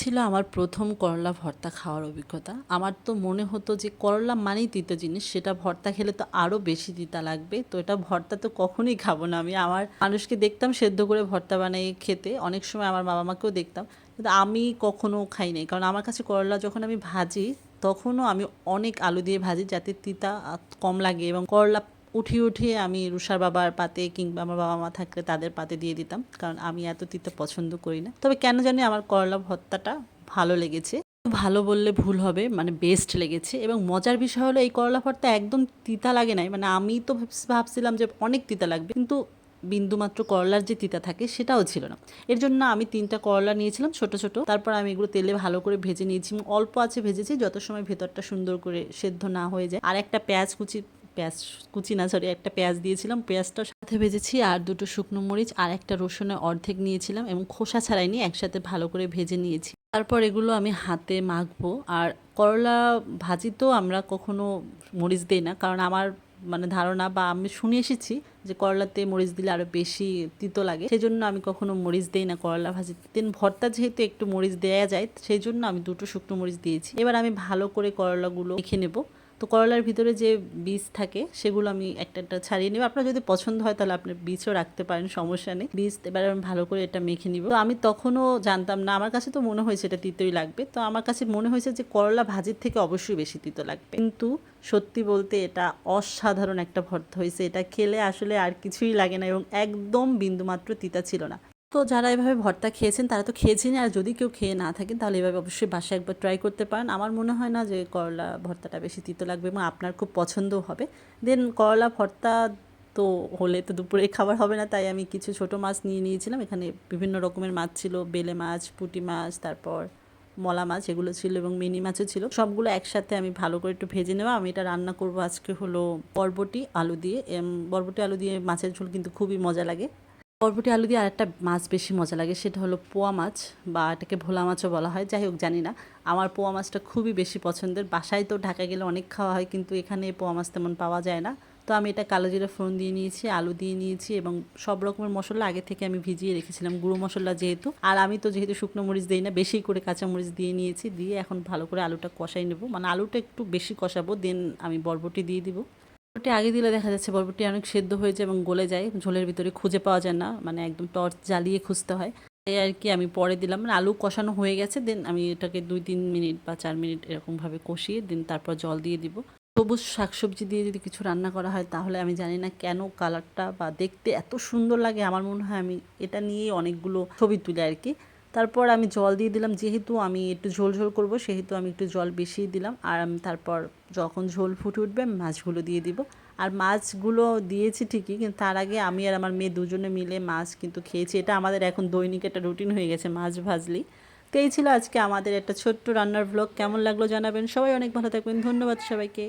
ছিল আমার প্রথম করলা ভর্তা খাওয়ার অভিজ্ঞতা। আমার তো মনে হতো যে করলা মানেই তিতো জিনিস, সেটা ভর্তা খেলে তো আরও বেশি তিতা লাগবে। তো এটা ভর্তা তো কখনোই খাব না আমি। আমার মানুষকে দেখতাম সেদ্ধ করে ভর্তা বানিয়ে খেতে। অনেক সময় আমার বাবা মাকেও দেখতাম। কিন্তু আমি কখনো খাই নাই। কারণ আমার কাছে করলা যখন আমি ভাজি, তখনও আমি অনেক আলু দিয়ে ভাজি যাতে তিতা কম লাগে এবং করলা উঠিয়ে উঠিয়ে আমি রুষার বাবার পাতে কিংবা আমার বাবা মা থাকলে তাদের পাতে দিয়ে দিতাম, কারণ আমি এত তিতে পছন্দ করি না। তবে কেন জানি আমার করলা ভর্তাটা ভালো লেগেছে। ভালো বললে ভুল হবে মানে বেস্ট লেগেছে এবং মজার বিষয় হলো এই করলা ভর্তা একদম তিতা লাগে নাই। মানে আমি তো ভাবছিলাম যে অনেক তিতা লাগবে, কিন্তু বিন্দুমাত্র করলার যে তিতা থাকে সেটাও ছিল না। এর জন্য আমি তিনটা করলা নিয়েছিলাম ছোট ছোট। তারপর আমি এগুলো তেলে ভালো করে ভেজে নিয়েছি অল্প আছে ভেজেছি, যত সময় ভেতরটা সুন্দর করে সেদ্ধ না হয়ে যায়। আর একটা পেঁয়াজ কুচি পেঁয়াজ কুচি না সরি একটা পেঁয়াজ দিয়েছিলাম। পেঁয়াজটা সাথে ভেজেছি, আর দুটো শুকনো মরিচ, আর একটা রসুনের অর্ধেক নিয়েছিলাম এবং খোসা ছাড়াই নিয়ে একসাথে ভালো করে ভেজে নিয়েছি। তারপর এগুলো আমি হাতে মাখবো, আর করলা ভাজি তো আমরা কখনো মরিচ দিই না, কারণ আমার মানে ধারণা বা আমি শুনে এসেছি যে করলাতে মরিচ দিলে আরও বেশি তিতো লাগে। সেই জন্য আমি কখনো মরিচ দেই না করলা ভাজি। দেন ভর্তা যেহেতু একটু মরিচ দেয়া যায় সেই জন্য আমি দুটো শুকনো মরিচ দিয়েছি। এবার আমি ভালো করে করলাগুলো মেখে নেব। তো করলার ভিতরে যে বীজ থাকে, সেগুলো আমি একটা একটা ছাড়িয়ে নেব। আপনার যদি পছন্দ হয়, তাহলে আপনি বীজও রাখতে পারেন, সমস্যা নেই। বীজ এবার আমি ভালো করে এটা মেখে নিব। তো আমি তখনও জানতাম না, আমার কাছে তো মনে হয়েছে এটা তিতই লাগবে। তো আমার কাছে মনে হয়েছে যে করলা ভাজির থেকে অবশ্যই বেশি তিতো লাগবে। কিন্তু সত্যি বলতে এটা অসাধারণ একটা ভর্তা হয়েছে। এটা খেলে আসলে আর কিছুই লাগে না এবং একদম বিন্দুমাত্র তিতা ছিল না। তো যারা এভাবে ভর্তা খেয়েছেন, তারা তো খেয়েছেন আর যদি কেউ খেয়ে না থাকেন, তাহলে এভাবে অবশ্যই বাসায় একবার ট্রাই করতে পারেন। আমার মনে হয় না যে করলা ভর্তাটা বেশি তিতো লাগবে এবং আপনার খুব পছন্দও হবে। দেন করলা ভর্তা তো হলে তো দুপুরে খাবার হবে না, তাই আমি কিছু ছোট মাছ নিয়ে নিয়েছিলাম। এখানে বিভিন্ন রকমের মাছ ছিল, বেলে মাছ, পুঁটি মাছ, তারপর মলা মাছ, এগুলো ছিল এবং মিনি মাছও ছিল। সবগুলো একসাথে আমি ভালো করে একটু ভেজে নেওয়া আমি এটা রান্না করব আজকে হলো বরবটি, আলু দিয়ে। বরবটি, আলু দিয়ে মাছের ঝোল কিন্তু খুবই মজা লাগে। বরবটি আলু দিয়ে আরেকটা মাছ বেশি মজা লাগে, সেটা হলো পোয়া মাছ বা এটাকে ভোলা মাছও বলা হয়, যাই হোক জানি না। আমার পোয়া মাছটা খুবই বেশি পছন্দের, বাসায় তো ঢাকা গেলে অনেক খাওয়া হয়, কিন্তু এখানে পোয়া মাছ তেমন পাওয়া যায় না। তো আমি এটা কালো জিরা ফোড়ন দিয়ে নিয়েছি, আলু দিয়ে নিয়েছি এবং সব রকমের মশলা আগে থেকে আমি ভিজিয়ে রেখেছিলাম, গুঁড়ো মশলা যেহেতু। আর আমি তো যেহেতু শুকনো মরিচ দিই না, বেশি করে কাঁচা মরিচ দিয়ে নিয়েছি, দিয়ে এখন ভালো করে আলুটা কষাই নেব। মানে আলুটা একটু বেশি কষাবো, দেন আমি বরবটি দিয়ে দিব। বরবটি আগে দিলে দেখা যাচ্ছে বরবটি অনেক সেদ্ধ হয়ে যায় এবং গলে যায়, ঝোলের ভিতরে খুঁজে পাওয়া যায় না মানে একদম টর্চ জ্বালিয়ে খুঁজতে হয়। এই আর কি আমি পরে দিলাম মানে আলু কষানো হয়ে গেছে দেন আমি এটাকে দুই তিন মিনিট বা চার মিনিট এরকমভাবে কষিয়ে দেন তারপর জল দিয়ে দিব। সবুজ শাকসবজি দিয়ে যদি কিছু রান্না করা হয়, তাহলে আমি জানি না কেন কালারটা বা দেখতে এত সুন্দর লাগে, আমার মনে হয় আমি এটা নিয়েই অনেকগুলো ছবি তুলি আর কি। তারপর আমি জল দিয়ে দিলাম, যেহেতু আমি একটু ঝোল ঝোল করব, সেহেতু আমি একটু জল বেশি দিলাম। আর আমি তারপর যখন ঝোল ফুটে উঠবে, আমি মাছগুলো দিয়ে দিব। আর মাছগুলো দিয়েছি ঠিকই, কিন্তু তার আগে আমি আর আমার মেয়ে দুজনে মিলে মাছ কিন্তু খেয়েছি। এটা আমাদের এখন দৈনিক একটা রুটিন হয়ে গেছে, মাছ ভাজলি তো এই ছিল আজকে আমাদের একটা ছোট্ট রান্নার ব্লগ কেমন লাগল জানাবেন? সবাই অনেক ভালো থাকবেন। ধন্যবাদ সবাইকে।